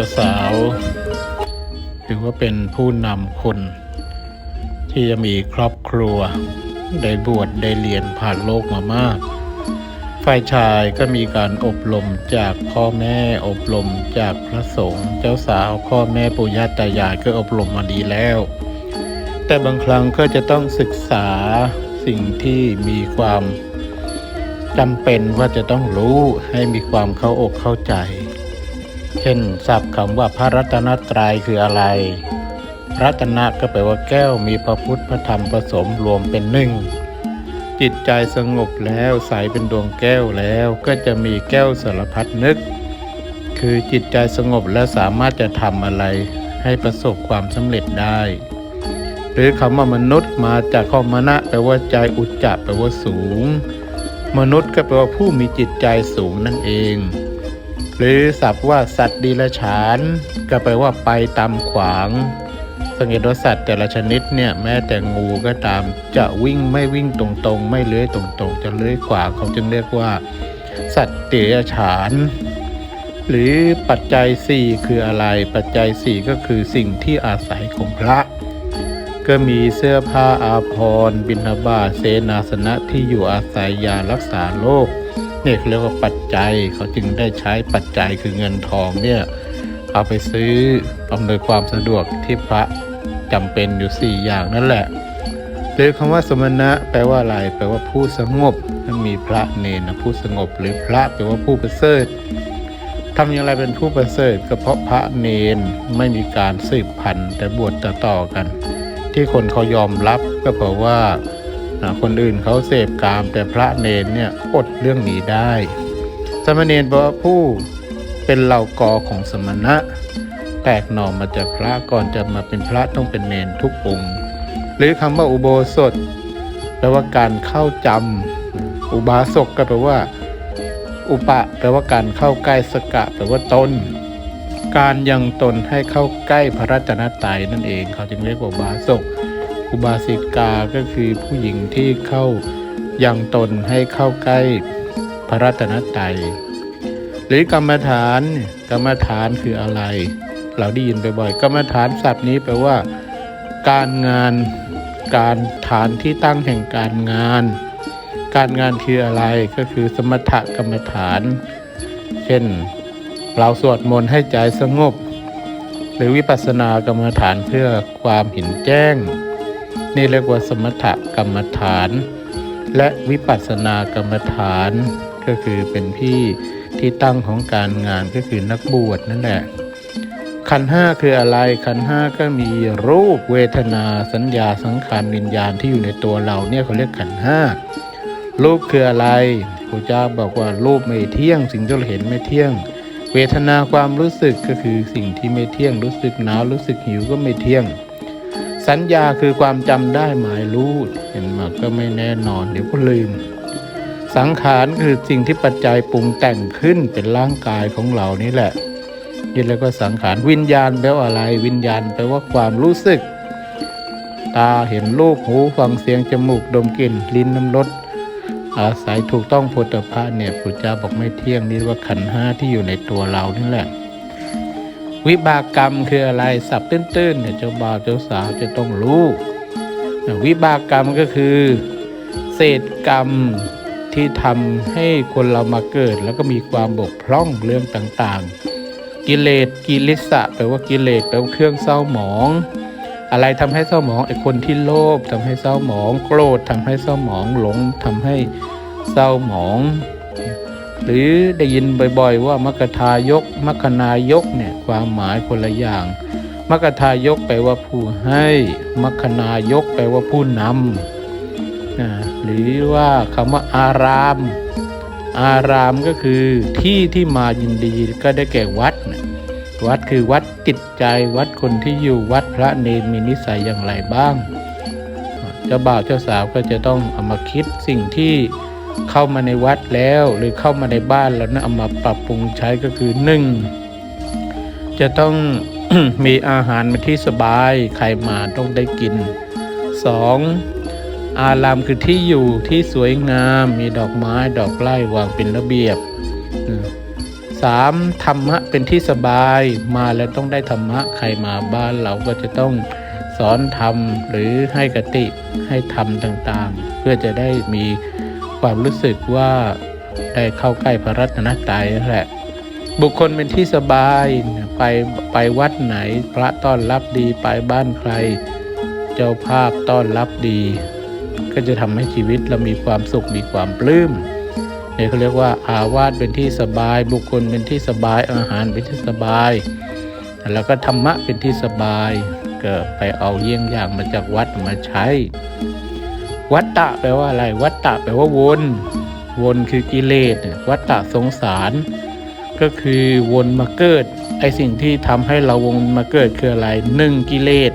จ้าสาว ถือว่าเป็นผู้นำคน ที่จะมีครอบครัว ได้บวชได้เรียนผ่านโลกมามาก ฝ่ายชายก็มีการอบรมจากพ่อแม่อบรมจากพระสงฆ์เจ้าสาวพ่อแม่ปู่ย่าตายายก็อบรมมาดีแล้ว แต่บางครั้งก็จะต้องศึกษาสิ่งที่มีความจำเป็นว่าจะต้องรู้ให้มีความเข้าอกเข้าใจ เช่นศัพท์คำว่าพระรัตนตรัยคืออะไร รัตนะก็แปลว่าแก้วมีพระพุทธพระธรรมผสมรวมเป็นหนึ่ง จิตใจสงบแล้วใสเป็นดวงแก้วแล้วก็จะมีแก้วสารพัดนึก คือจิตใจสงบและสามารถจะทำอะไรให้ประสบความสำเร็จได้ หรือคำว่ามนุษย์มาจากข้อมณะแปลว่าใจอุจจะแปลว่าสูง มนุษย์ก็แปลว่าผู้มีจิตใจสูงนั่นเอง หรือศัพท์ว่าสัตว์ดีละฉาน ก็แปลว่าไปตามขวาง สังเกตว่าสัตว์แต่ละชนิดเนี่ยแม้แต่งูก็ตาม จะวิ่งไม่วิ่งตรงๆ ไม่เลื้อยตรงๆ จะเลื้อยขวางเขาจึงเรียกว่า สัตว์เดรัจฉาน หรือปัจจัย 4 คืออะไร ปัจจัย 4 ก็คือสิ่งที่อาศัยของพระ ก็มีเสื้อผ้าอาภรณ์บิณฑบาตเสนาสนะที่อยู่อาศัยยารักษาโรค เนี่ยเขาเรียกว่าปัจจัยเขาจึงได้ใช้ปัจจัยคือเงินทองเนี่ยเอาไปซื้ออำนวยความสะดวกที่พระจำเป็นอยู่ 4 อย่างนั่นแหละหรือคำว่าสมณะแปลว่าอะไรแปลว่าผู้สงบถ้ามีพระเนรนะผู้สงบ หรือพระแปลว่าผู้ประเสริฐทำอย่างไรเป็นผู้ประเสริฐก็เพราะพระเนรไม่มีการสืบพันธุ์แต่บวชต่อๆกัน ที่คนเขายอมรับก็เพราะว่า คนอื่นเขาเสพกาม แต่พระเนรเนี่ยอดเรื่องนี้ได้ สมณเณรแปลว่าผู้เป็นเหล่ากอของสมณะ แตกหน่อมาจากพระก่อนจะมาเป็นพระต้องเป็นเนรทุกองค์หรือคำว่าอุโบสถแปลว่าการเข้าจำอุบาสกก็แปลว่า อุปะแปลว่าการเข้าใกล้สกะแปลว่าตนการยังตนให้เข้าใกล้พระรัตนตรัยนั่นเอง เขาจึงเรียกว่าอุบาสก อุบาสิกาก็คือผู้หญิงที่เข้ายังตนให้เข้าใกล้พระรัตนตรัยหรือกรรมฐานกรรมฐานคืออะไร เราได้ยินบ่อยๆกรรมฐานศัพท์นี้แปลว่า การงานการฐานที่ตั้งแห่งการงาน การงานคืออะไรก็คือสมถกรรมฐาน เช่น เราสวดมนต์ให้ใจสงบ หรือวิปัสสนากรรมฐานเพื่อความเห็นแจ้ง นี่เรียกว่าสมถกรรมฐาน และวิปัสสนากรรมฐานก็คือเป็นพี่ที่ตั้งของการงานก็คือนักบวชนั่นแหละขันห้าคืออะไรขันห้าก็มีรูปเวทนาสัญญาสังขารวิญญาณที่อยู่ในตัวเราเนี่ยเขาเรียกขันห้ารูปคืออะไรพระเจ้าบอกว่ารูปไม่เที่ยง สิ่งที่เราเห็นไม่เที่ยง เวทนาความรู้สึกก็คือสิ่งที่ไม่เที่ยงรู้สึกหนาวรู้สึกหิวก็ไม่เที่ยง สัญญาคือความจำได้หมายรู้เห็นมาก็ไม่แน่นอนเดี๋ยวก็ลืม สังขารคือสิ่งที่ปัจจัยปรุงแต่งขึ้นเป็นร่างกายของเรานี่แหละนี่แล้วก็สังขารวิญญาณแปลว่าอะไร วิญญาณแปลว่าความรู้สึก ตาเห็นรูปหูฟังเสียงจมูกดมกลิ่นลิ้นน้ำรสอาศัยถูกต้องโพธพะเนี่ยพุทธเจ้าบอกไม่เที่ยงนี่ว่าขันห้าที่อยู่ในตัวเรานี่แหละ วิบากกรรมคืออะไรสับตื้นๆเนี่ยเจ้าบ่าวเจ้าสาวจะต้องรู้วิบากกรรมก็คือ เศษกรรมที่ทำให้คนเรามาเกิด แล้วก็มีความบกพร่องเรื่องต่างๆ กิเลสกิลิสะแปลว่ากิเลสแปลว่าเครื่องเศร้าหมอง อะไรทำให้เศร้าหมองไอ้คนที่โลภทำให้เศร้าหมอง โกรธทำให้เศร้าหมองหลงทำให้เศร้าหมอง หรือได้ยินบ่อยๆ ว่ามัคทายกมัคนายกเนี่ยความหมายคนละอย่างมัคทายกแปลว่าผู้ให้มัคนายกแปลว่าผู้นำนะหรือว่าคำว่าอาราม อารามก็คือที่ที่มายินดีก็ได้แก่วัดนะวัดคือวัดจิตใจวัดคนที่อยู่วัดพระเนรมีนิสัยอย่างไรบ้าง เจ้าบ่าวเจ้าสาวก็จะต้องเอามาคิดสิ่งที่ เข้ามาในวัดแล้วหรือเข้ามาในบ้านแล้วนะเอามาปรับปรุงใช้ก็คือหนึ่งจะต้องมีอาหารมาที่สบายใครมาต้องได้กินสองอารามคือที่อยู่ที่สวยงามมีดอกไม้ดอกไร่วางเป็นระเบียบอืมสามธรรมะเป็นที่สบายมาแล้วต้องได้ธรรมะใครมาบ้านเราก็จะต้องสอนธรรมหรือให้กติให้ธรรมต่างๆ เพื่อจะได้มี ความรู้สึกว่าได้เข้าใกล้พระรัตนตรัยนั่นแหละ บุคคลเป็นที่สบายไปไปวัดไหนพระต้อนรับดีไปบ้านใคร เจ้าภาพต้อนรับดี ก็จะทำให้ชีวิตเรามีความสุขมีความปลื้มเนี่ยเขาเรียกว่าอาวาสเป็นที่สบาย บุคคลเป็นที่สบายอาหารเป็นที่สบาย แล้วก็ธรรมะเป็นที่สบาย ก็ไปเอาเยี่ยงอย่างมาจากวัดมาใช้ วัตตะแปลว่าอะไร วัตตะแปลว่าวน วนคือกิเลสวัตตะสงสาร ก็คือวนมาเกิดไอสิ่งที่ทำให้เราวนมาเกิดคืออะไรหนึ่งกิเลส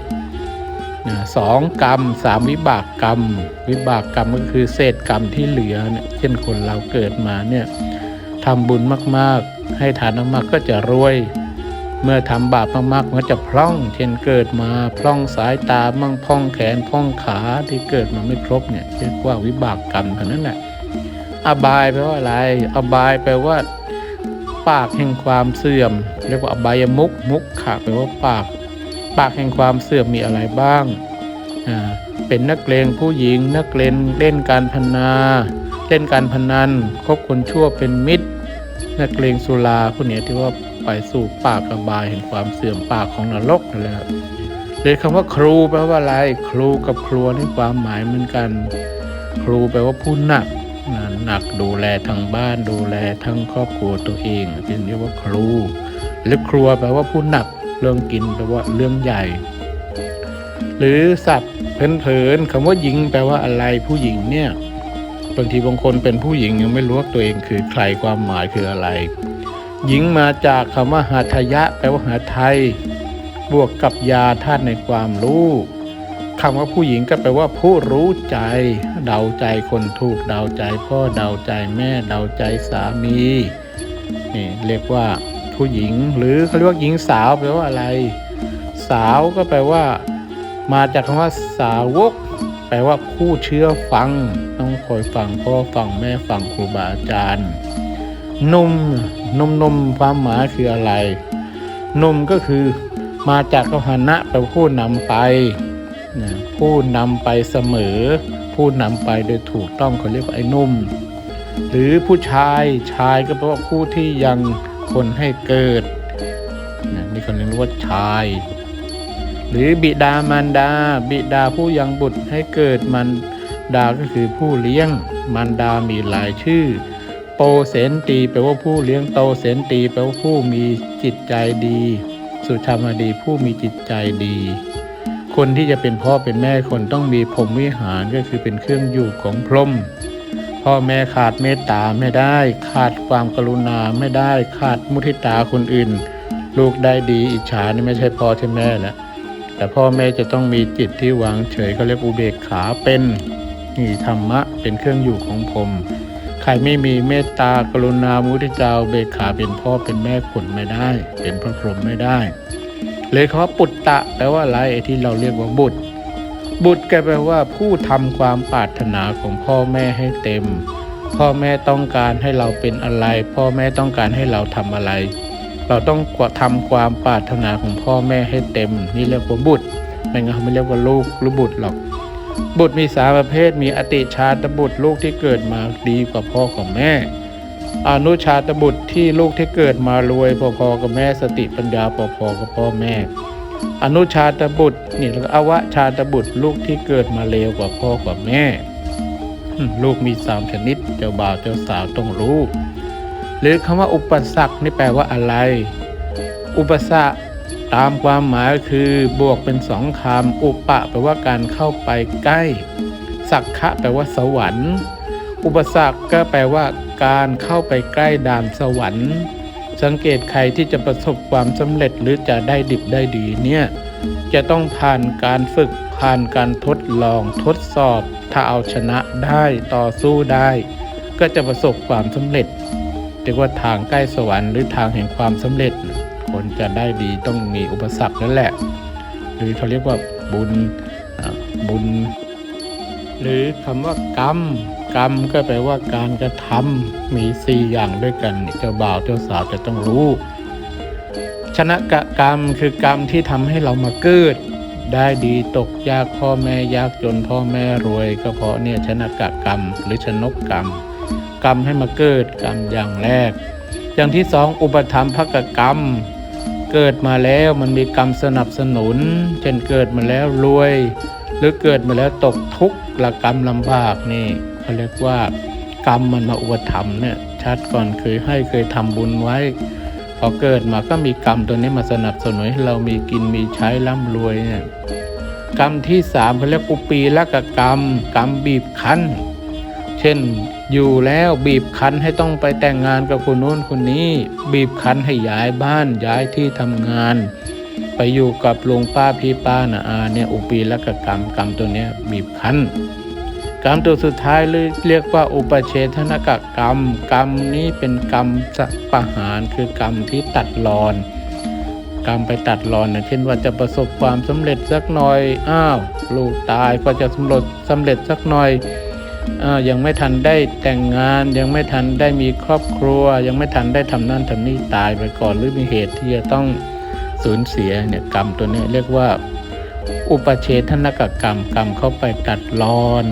นะสองกรรมสามวิบากกรรม วิบากกรรมก็คือเศษกรรมที่เหลือเนี่ยเช่นคนเราเกิดมาเนี่ยทำบุญมากๆ ให้ทานมากๆก็จะรวย เมื่อทำบาปมากๆมันจะพร่อง เช่นเกิดมาพร่องสายตามั่งพร่องแขนพร่องขาที่เกิดมาไม่ครบเนี่ยเรียกว่าวิบากกรรมเท่านั้นแหละอบายแปลว่าอะไร อบายแปลว่า ปากแห่งความเสื่อม เรียกว่าอบายมุกมุกขะแปลว่าปาก ปากแห่งความเสื่อมมีอะไรบ้างอ่าเป็นนักเลงผู้หญิง นักเลงเล่นการพนา เล่นการพนันคบคนชั่วเป็นมิตร นักเลงสุราพวกนี้ที่ว่าไปสู่ปากอบายแห่งความเสื่อมปากของนรกนั่นแหละเลยคำว่าครูแปลว่าอะไร ครูกับครัวนี่ความหมายเหมือนกัน ครูแปลว่าผู้หนักหนักดูแลทั้งบ้านดูแลทั้งครอบครัวตัวเองจึงเรียกว่าครูหรือครัวแปลว่าผู้หนักเรื่องกินแปลว่าเรื่องใหญ่ หรือสัตว์เพลินๆคำว่าหญิงแปลว่าอะไรผู้หญิงเนี่ย บางทีบางคนเป็นผู้หญิงยังไม่รู้ว่าตัวเองคือใครความหมายคืออะไร หญิงมาจากคำว่าหาทยะแปลว่าหาไทย บวกกับยาธาตุในความรู้คำว่าผู้หญิงก็แปลว่าผู้รู้ใจ เดาใจคนถูกเดาใจพ่อเดาใจแม่เดาใจสามีนี่เรียกว่าผู้หญิง หรือเขาเรียกว่าหญิงสาวแปลว่าอะไร สาวก็แปลว่า มาจากคำว่าสาวก แปลว่าผู้เชื่อฟัง ต้องคอยฟังพ่อฟังแม่ฟังครูบาอาจารย์นุ่มนุ่มนุ่มความหมายคืออะไร นุ่มก็คือมาจากกหนะแปลผู้นำไปนะผู้นำไปเสมอ ผู้นำไปโดยถูกต้องเขาเรียกว่าไอ้นุ่ม หรือผู้ชายชายก็แปลว่าผู้ที่ยังคนให้เกิดนะนี่เขาเรียกว่าชาย หรือบิดามารดา บิดาผู้ยังบุตรให้เกิดมารดาก็คือผู้เลี้ยงมารดามีหลายชื่อ โปเสนตีแปลว่าผู้เลี้ยงโตเสนตีแปลว่าผู้มีจิตใจดี สุธรรมดีผู้มีจิตใจดี คนที่จะเป็นพ่อเป็นแม่คนต้องมีพรหมวิหารก็คือเป็นเครื่องอยู่ของพรหมพ่อแม่ขาดเมตตาไม่ได้ ขาดความกรุณาไม่ได้ ขาดมุทิตาคนอื่น ลูกได้ดีอิจฉานี่ไม่ใช่พ่อใช่แม่แล้ว แต่พ่อแม่จะต้องมีจิตที่วางเฉยเขาเรียกอุเบกขาเป็นนี่ธรรมะเป็นเครื่องอยู่ของผมใครไม่มีเมตตากรุณามุทิตาอุเบกขาเป็นพ่อเป็นแม่ขุนไม่ได้ เป็นพระพรหมไม่ได้ เลยคำว่าปุตตะแปลว่าอะไรไอ้ที่เราเรียกว่าบุตร บุตรก็แปลว่าผู้ทำความปรารถนาของพ่อแม่ให้เต็ม พ่อแม่ต้องการให้เราเป็นอะไร พ่อแม่ต้องการให้เราทำอะไร เราต้องทำความปรารถนาของพ่อแม่ให้เต็ม นี่เรียกว่าบุตรไม่งั้นเขาไม่เรียกว่าลูกหรือบุตรหรอก บุตรมีสามประเภทมีอติชาตบุตรลูกที่เกิดมาดีกว่าพ่อกับแม่ อนุชาตบุตรที่ลูกที่เกิดมารวยพอๆกับแม่สติปัญญาพอๆกับพ่อแม่ อนุชาตบุตรนี่แล้วก็อวชาตบุตรลูกที่เกิดมาเลวกว่าพ่อกว่าแม่ ลูกมีสามชนิดเจ้าบ่าวเจ้าสาวต้องรู้ หรือคำว่าอุปสรรคนี่แปลว่าอะไร อุปสรรคตามความหมายคือบวกเป็นสองคำอุปะแปลว่าการเข้าไปใกล้ สักขะแปลว่าสวรรค์ อุปสรรคก็แปลว่า การเข้าไปใกล้ด่านสวรรค์ สังเกตใครที่จะประสบความสำเร็จหรือจะได้ดิบได้ดีเนี่ยจะต้องผ่านการฝึกผ่านการทดลองทดสอบ ถ้าเอาชนะได้ต่อสู้ได้ ก็จะประสบความสำเร็จ เรียกว่าทางใกล้สวรรค์หรือทางแห่งความสำเร็จ คนจะได้ดีต้องมีอุปสรรคนั่นแหละ หรือเขาเรียกว่าบุญบุญ หรือคำว่ากรรมกรรมก็แปลว่าการกระทำมีสี่อย่างด้วยกันเจ้าบ่าวเจ้าสาวจะต้องรู้ ชนะกะกรรมคือกรรมที่ทำให้เรามาเกิดได้ดีตกยากพ่อแม่ยากจนพ่อแม่รวย ก็เพราะเนี่ยชนะกะกรรมหรือชนกกรรม กรรมให้มาเกิดกรรมอย่างแรก อย่างที่สองอุปธรรมภกกรรม เกิดมาแล้วมันมีกรรมสนับสนุน เช่นเกิดมาแล้วรวย หรือเกิดมาแล้วตกทุกข์ละกรรมลำบากนี่เขาเรียกว่ากรรมมันมาอุปถัมเนี่ยชัดก่อนเคยให้เคยทำบุญไว้พอเกิดมาก็มีกรรมตัวนี้มาสนับสนุนให้เรามีกินมีใช้ร่ำรวยเนี่ยกรรมที่สามเขาเรียกอุปีละกกรรม กรรมบีบคั้น เช่น อยู่แล้วบีบคั้นให้ต้องไปแต่งงานกับคนโน้นคนนี้ บีบคั้นให้ย้ายบ้านย้ายที่ทำงาน ไปอยู่กับลุงป้าพี่ป้านะอาเนี่ยอุปีละกกรรมกรรมตัวเนี้ยบีบคั้นกรรมตัวสุดท้ายเลยเรียกว่าอุปเชทนกกรรม กรรมนี้เป็นกรรมสัประหารคือกรรมที่ตัดรอน กรรมไปตัดรอนนะเช่นว่าจะประสบความสำเร็จสักหน่อยอ้าวลูกตายก็จะสำเร็จสำเร็จสักหน่อย ยังไม่ทันได้แต่งงาน ยังไม่ทันได้มีครอบครัว ยังไม่ทันได้ทำนั่นทำนี่ตายไปก่อนหรือมีเหตุที่จะต้องสูญเสียเนี่ยกรรมตัวนี้เรียกว่า อุปเชทนกกรรมกรรมเข้าไปตัดรอน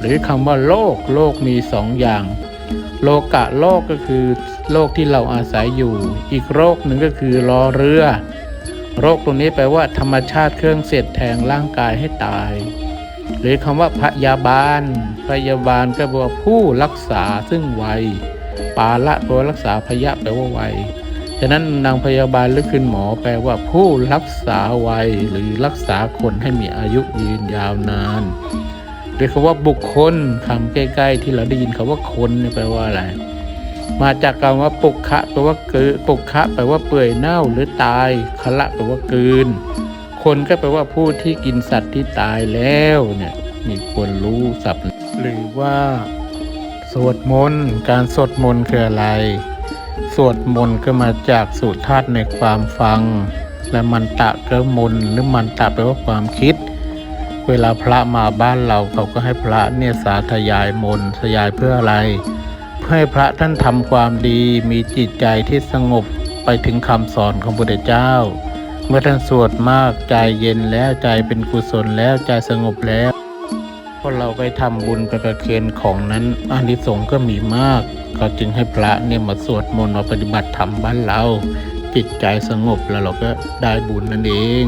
หรือคำว่าโลกโลกมีสองอย่าง โลกะโลกก็คือโลกที่เราอาศัยอยู่ อีกโรคหนึ่งก็คือรอเรือ โรคตรงนี้แปลว่าธรรมชาติเครื่องเสร็จแทงร่างกายให้ตาย หรือคำว่าพยาบาล พยาบาลก็แปลว่าผู้รักษาซึ่งไวยปาละแปลว่ารักษาพยะแปลว่าไวยฉะนั้นนางพยาบาลหรือคุณหมอแปลว่าผู้รักษาไวยหรือรักษาคนให้มีอายุยืนยาวนานหรือคำว่าบุคคลคำใกล้ ๆ ที่เราได้ยินคำว่าคนเนี่ยแปลว่าอะไร มาจากคำว่าปุกคะแปลว่าเกิปุกคะแปลว่าเปื่อยเน่าหรือตายคละแปลว่ากืน คนก็แปลว่าผู้ที่กินสัตว์ที่ตายแล้วเนี่ยมีควรรู้ศัพท์หรือว่าสวดมนต์การสวดมนต์คืออะไร สวดมนต์ก็มาจากสูตรธาตุในความฟัง และมันตะก็มนหรือมันตะแปลว่าความคิด เวลาพระมาบ้านเราเขาก็ให้พระเนี่ยสาธยายมนสยายเพื่ออะไร เพื่อให้พระท่านทำความดีมีจิตใจที่สงบไปถึงคำสอนของพระพุทธเจ้า เมื่อท่านสวดมากใจเย็นแล้วใจเป็นกุศลแล้วใจสงบแล้วพอเราไปทำบุญไปประเคนของนั้นอานิสงส์ก็มีมาก ก็จึงให้พระเนี่ยมาสวดมนต์มาปฏิบัติธรรมบ้านเราจิตใจสงบแล้วเราก็ได้บุญนั่นเอง